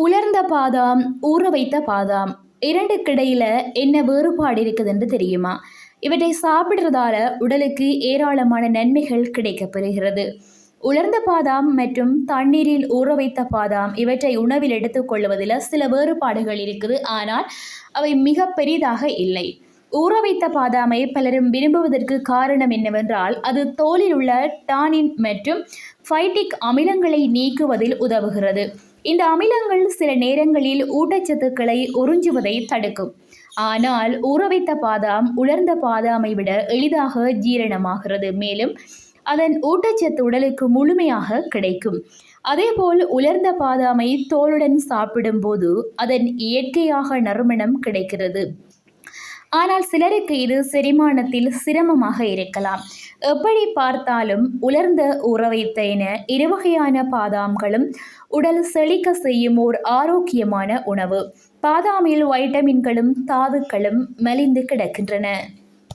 உலர்ந்த பாதாம் ஊற வைத்த பாதாம் இரண்டுக்கிடையில் என்ன வேறுபாடு இருக்குதுன்னு தெரியுமா? இவற்றை சாப்பிடுறதால உடலுக்கு ஏராளமான நன்மைகள் கிடைக்கப்பெறுகிறது. உலர்ந்த பாதாம் மற்றும் தண்ணீரில் ஊற வைத்த பாதாம் இவற்றை உணவில் எடுத்துக்கொள்வதில் சில வேறுபாடுகள் இருக்குது. ஆனால் அவை மிக பெரிதாக இல்லை. ஊற வைத்த பாதாமை பலரும் விரும்புவதற்கு காரணம் என்னவென்றால் அது தோலில் உள்ள டானின் மற்றும் ஃபைட்டிக் அமிலங்களை நீக்குவதில் உதவுகிறது. இந்த அமிலங்கள் சில நேரங்களில் ஊட்டச்சத்துக்களை உறிஞ்சுவதை தடுக்கும். ஆனால் ஊற வைத்த பாதாம் உலர்ந்த பாதாமை விட எளிதாக ஜீரணமாகிறது. மேலும் அதன் ஊட்டச்சத்து உடலுக்கு முழுமையாக கிடைக்கும். அதேபோல் உலர்ந்த பாதாமை தோலுடன் சாப்பிடும்போது அதன் இயற்கையாக நறுமணம் கிடைக்கிறது. ஆனால் சிலருக்கு இது செரிமானத்தில் சிரமமாக இருக்கலாம். எப்படி பார்த்தாலும் உலர்ந்த உறவைத்தேன இருவகையான பாதாம்களும் உடல் செழிக்க செய்யும் ஓர் ஆரோக்கியமான உணவு. பாதாமில் வைட்டமின்களும் தாதுக்களும் மலிந்து கிடக்கின்றன.